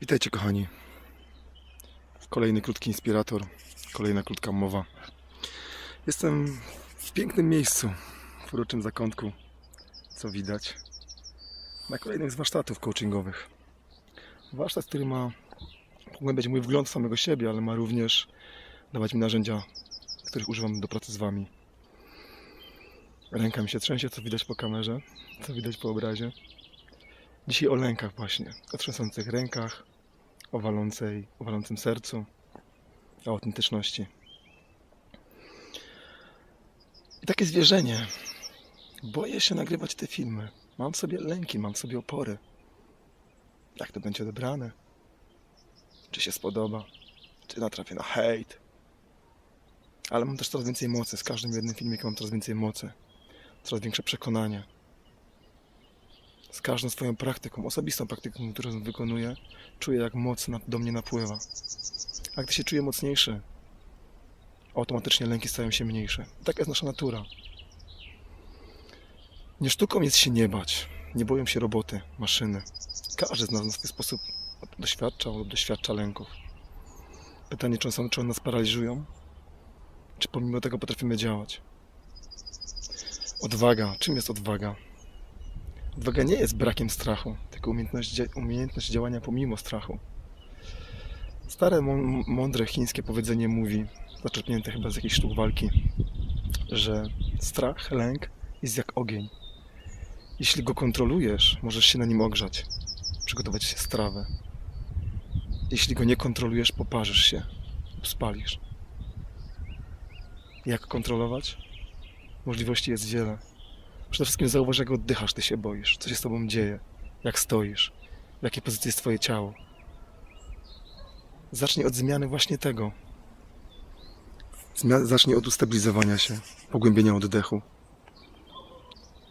Witajcie kochani. Kolejny krótki inspirator, kolejna krótka mowa. Jestem w pięknym miejscu, w uroczym zakątku, co widać, na kolejnych z warsztatów coachingowych. Warsztat, który ma pogłębiać mój wgląd w samego siebie, ale ma również dawać mi narzędzia, których używam do pracy z Wami. Ręka mi się trzęsie, co widać po kamerze, co widać po obrazie. Dzisiaj o lękach właśnie, o trzęsących rękach, o walącej, o walącym sercu, o autentyczności. I takie zwierzenie. Boję się nagrywać te filmy. Mam w sobie lęki, mam w sobie opory. Jak to będzie odebrane? Czy się spodoba? Czy natrafię na hejt? Ale mam też coraz więcej mocy. Z każdym jednym filmikiem mam coraz więcej mocy. Coraz większe przekonanie z każdą swoją praktyką, osobistą praktyką, którą wykonuję, czuję jak moc do mnie napływa. A gdy się czuję mocniejszy, automatycznie lęki stają się mniejsze. Taka jest nasza natura. Nie sztuką jest się nie bać. Nie boją się roboty, maszyny. Każdy z nas na swój sposób doświadcza lub doświadcza lęków. Pytanie, czy, czy one nas paraliżują? Czy pomimo tego potrafimy działać? Odwaga. Czym jest odwaga? Odwaga nie jest brakiem strachu, tylko umiejętność, umiejętność działania pomimo strachu. Stare, mą- mądre chińskie powiedzenie mówi, zaczerpnięte chyba z jakiejś sztuk walki, że strach, lęk jest jak ogień. Jeśli go kontrolujesz, możesz się na nim ogrzać, przygotować się strawę. Jeśli go nie kontrolujesz, poparzysz się lub spalisz. Jak kontrolować? Możliwości jest wiele. Przede wszystkim zauważ, jak oddychasz, ty się boisz, co się z tobą dzieje, jak stoisz, w jakiej pozycji jest twoje ciało. Zacznij od zmiany właśnie tego. Zmia- zacznij od ustabilizowania się, pogłębienia oddechu.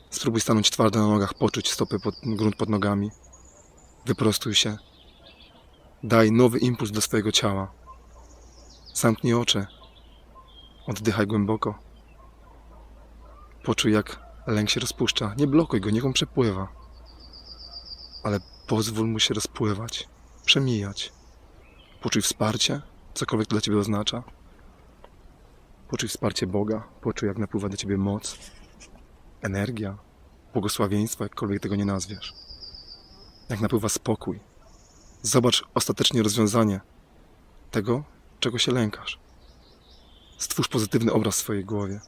Spróbuj stanąć twardo na nogach, poczuć stopy, pod, grunt pod nogami. Wyprostuj się. Daj nowy impuls do swojego ciała. Zamknij oczy. Oddychaj głęboko. Poczuj, jak lęk się rozpuszcza. Nie blokuj go, niech on przepływa. Ale pozwól mu się rozpływać, przemijać. Poczuj wsparcie, cokolwiek to dla ciebie oznacza. Poczuj wsparcie Boga, poczuj, jak napływa do ciebie moc, energia, błogosławieństwo, jakkolwiek tego nie nazwiesz. Jak napływa spokój. Zobacz ostatecznie rozwiązanie tego, czego się lękasz. Stwórz pozytywny obraz w swojej głowie.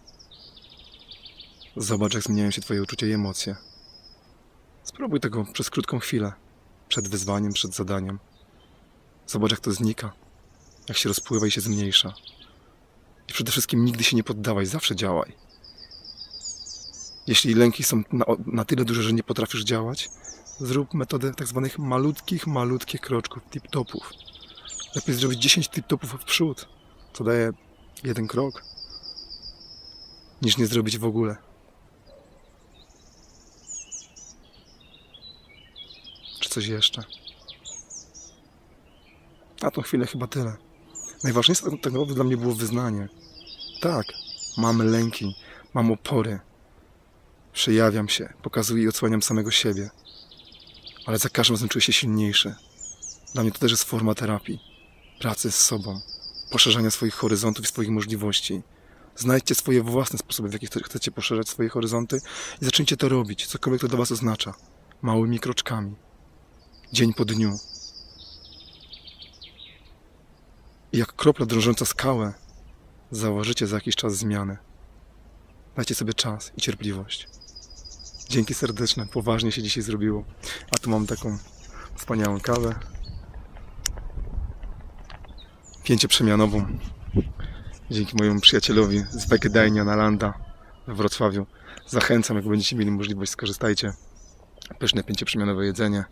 Zobacz, jak zmieniają się Twoje uczucia i emocje. Spróbuj tego przez krótką chwilę, przed wyzwaniem, przed zadaniem. Zobacz, jak to znika, jak się rozpływa i się zmniejsza. I przede wszystkim nigdy się nie poddawaj, zawsze działaj. Jeśli lęki są na, na tyle duże, że nie potrafisz działać, zrób metodę tak zwanych malutkich, malutkich kroczków, tip-topów. Lepiej zrobić 10 tip-topów w przód, co daje jeden krok, niż nie zrobić w ogóle. Coś jeszcze? Na tą chwilę chyba tyle. Najważniejsze tak naprawdę dla mnie było wyznanie. Tak, mam lęki, mam opory. Przejawiam się, pokazuję i odsłaniam samego siebie. Ale za każdym razem czuję się silniejszy. Dla mnie to też jest forma terapii, pracy z sobą, poszerzania swoich horyzontów i swoich możliwości. Znajdźcie swoje własne sposoby, w jaki chce- chcecie poszerzać swoje horyzonty i zacznijcie to robić, cokolwiek to dla Was oznacza. Małymi kroczkami. Dzień po dniu. I jak kropla drążąca skałę, zauważycie za jakiś czas zmianę. Dajcie sobie czas i cierpliwość. Dzięki serdeczne, poważnie się dzisiaj zrobiło. A tu mam taką wspaniałą kawę. Pięcie przemianową. Dzięki mojemu przyjacielowi z Wegedajnia na Landa we Wrocławiu. Zachęcam, jak będziecie mieli możliwość, skorzystajcie. Pyszne pięcie przemianowe jedzenie.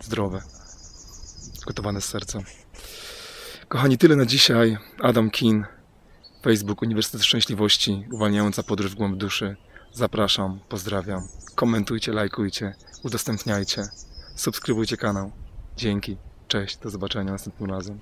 Zdrowe. Gotowane z serca. Kochani, tyle na dzisiaj. Adam Kin, Facebook Uniwersytet Szczęśliwości, uwalniająca podróż w głąb duszy. Zapraszam, pozdrawiam. Komentujcie, lajkujcie, udostępniajcie, subskrybujcie kanał. Dzięki, cześć, do zobaczenia następnym razem.